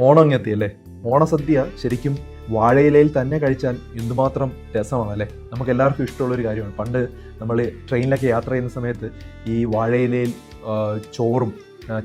ഓണം അല്ലേ ഓണസദ്യ ശരിക്കും വാഴയിലയിൽ തന്നെ കഴിച്ചാൽ എന്തുമാത്രം രസമാണ് അല്ലേ നമുക്ക് എല്ലാവർക്കും ഇഷ്ടമുള്ള ഒരു കാര്യമാണ്. പണ്ട് നമ്മൾ ട്രെയിനിലൊക്കെ യാത്ര ചെയ്യുന്ന സമയത്ത് ഈ വാഴയിലയിൽ ചോറും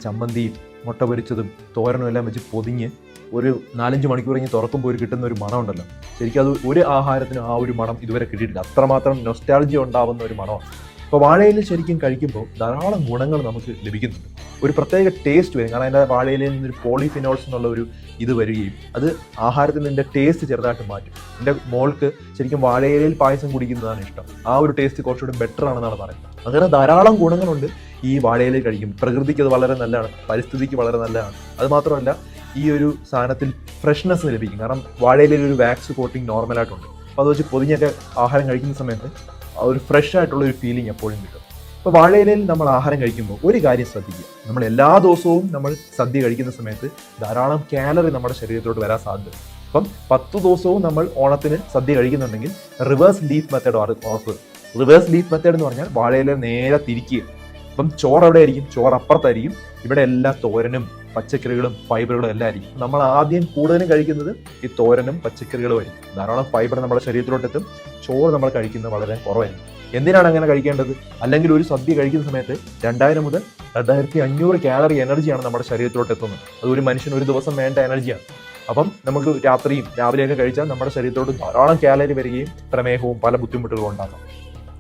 ചമ്മന്തിയും മുട്ട പൊരിച്ചതും തോരനും എല്ലാം വെച്ച് പൊതിഞ്ഞ് ഒരു നാലഞ്ച് മണിക്കൂർ കഴിഞ്ഞ് തുറക്കുമ്പോൾ ഒരു കിട്ടുന്ന ഒരു മണം ഉണ്ടല്ലോ ശരിക്കും അത് ഒരു ആഹാരത്തിനും ആ ഒരു മണം ഇതുവരെ കിട്ടിയിട്ടില്ല. അത്രമാത്രം നൊസ്റ്റാളജി ഉണ്ടാവുന്ന ഒരു മണമാണ്. അപ്പോൾ വാഴയിൽ ശരിക്കും കഴിക്കുമ്പോൾ ധാരാളം ഗുണങ്ങൾ നമുക്ക് ലഭിക്കുന്നുണ്ട്. ഒരു പ്രത്യേക ടേസ്റ്റ് വരും. കാരണം അതിന്റെ വാഴയിലയിൽ നിന്നൊരു പോളിഫിനോൾസ് എന്നുള്ള ഒരു ഇത് വരികയും അത് ആഹാരത്തിൽ നിന്റെ ടേസ്റ്റ് ചെറുതായിട്ട് മാറ്റും. എന്റെ മോൾക്ക് ശരിക്കും വാഴയിലയിൽ പായസം കുടിക്കുന്നതാണ് ഇഷ്ടം. ആ ഒരു ടേസ്റ്റ് കുറച്ചുകൂടി ബെറ്റർ ആണെന്നാണ് പറയുന്നത്. അങ്ങനെ ധാരാളം ഗുണങ്ങളുണ്ട് ഈ വാഴയിലയിൽ കഴിക്കും പ്രകൃതിക്ക് അത് വളരെ നല്ലതാണ്. പരിസ്ഥിതിക്ക് വളരെ നല്ലതാണ്. അത് മാത്രമല്ല ഈ ഒരു സാധനത്തിൽ ഫ്രഷ്നെസ് ലഭിക്കും. കാരണം വാഴയിലയിൽ ഒരു വാക്സ് കോട്ടിങ് നോർമലായിട്ടുണ്ട് അപ്പോൾ അത് വെച്ച് പൊതിഞ്ഞൊക്കെ ആഹാരം കഴിക്കുന്ന സമയത്ത് ഒരു ഫ്രഷ് ആയിട്ടുള്ള ഒരു ഫീലിംഗ് എപ്പോഴും കിട്ടും. അപ്പോൾ വാഴയിലയിൽ നമ്മൾ ആഹാരം കഴിക്കുമ്പോൾ ഒരു കാര്യം ശ്രദ്ധിക്കുക. നമ്മൾ എല്ലാ ദിവസവും നമ്മൾ സദ്യ കഴിക്കുന്ന സമയത്ത് ധാരാളം കാലറി നമ്മുടെ ശരീരത്തിലോട്ട് വരാൻ സാധ്യത. അപ്പം പത്ത് ദിവസവും നമ്മൾ ഓണത്തിന് സദ്യ കഴിക്കുന്നുണ്ടെങ്കിൽ റിവേഴ്സ് ലീഫ് മെത്തേഡ് ഓർക്കുക റിവേഴ്സ് ലീഫ് മെത്തേഡ് എന്ന് പറഞ്ഞാൽ വാഴയില നേരെ തിരിക്കുക. അപ്പം ചോറ് എവിടെ ആയിരിക്കും? ചോറ് അപ്പുറത്തായിരിക്കും. ഇവിടെ എല്ലാ തോരനും പച്ചക്കറികളും ഫൈബറുകളും എല്ലാം ആയിരിക്കും. നമ്മൾ ആദ്യം കൂടുതലും കഴിക്കുന്നത് ഈ തോരനും പച്ചക്കറികളും ആയിരിക്കും. ധാരാളം ഫൈബർ നമ്മുടെ ശരീരത്തിലോട്ട് എത്തും ചോറ് നമ്മൾ കഴിക്കുന്നത് വളരെ കുറവായിരിക്കും. എന്തിനാണ് അങ്ങനെ കഴിക്കേണ്ടത്? അല്ലെങ്കിൽ ഒരു സദ്യ കഴിക്കുന്ന സമയത്ത് രണ്ടായിരം മുതൽ രണ്ടായിരത്തി അഞ്ഞൂറ് കാലറി എനർജിയാണ് നമ്മുടെ ശരീരത്തിലോട്ട് എത്തുന്നത് അത് ഒരു മനുഷ്യന് ഒരു ദിവസം വേണ്ട എനർജിയാണ് അപ്പം നമുക്ക് രാത്രിയും രാവിലെയൊക്കെ കഴിച്ചാൽ നമ്മുടെ ശരീരത്തോട് ധാരാളം കാലറി വരികയും പ്രമേഹവും പല ബുദ്ധിമുട്ടുകളും ഉണ്ടാക്കാം.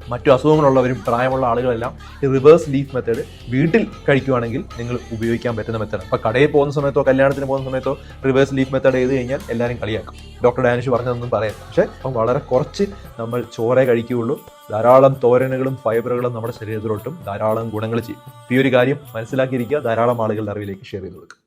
മറ്റു അസുഖങ്ങളുള്ളവരും പ്രായമുള്ള ആളുകളെല്ലാം ഈ റിവേഴ്സ് ലീഫ് മെത്തേഡ് വീട്ടിൽ കഴിക്കുവാണെങ്കിൽ നിങ്ങൾ ഉപയോഗിക്കാൻ പറ്റുന്ന മെത്തേഡ് അപ്പോൾ കടയിൽ പോകുന്ന സമയത്തോ കല്യാണത്തിന് പോകുന്ന സമയത്തോ റിവേഴ്സ് ലീഫ് മെത്തേഡ് ചെയ്ത് കഴിഞ്ഞാൽ എല്ലാവരും കളിയാക്കും. ഡോക്ടർ ഡാനിഷ് പറഞ്ഞതൊന്നും പറയാം പക്ഷേ അപ്പം വളരെ കുറച്ച് നമ്മൾ ചോറേ കഴിക്കുകയുള്ളൂ. ധാരാളം തോരനുകളും ഫൈബറുകളും നമ്മുടെ ശരീരത്തിലോട്ടും ധാരാളം ഗുണങ്ങൾ ചെയ്യും. ഈ ഒരു കാര്യം മനസ്സിലാക്കിയിരിക്കുക ധാരാളം ആളുകളുടെ അറിവിലേക്ക് ഷെയർ ചെയ്ത് കൊടുക്കുക.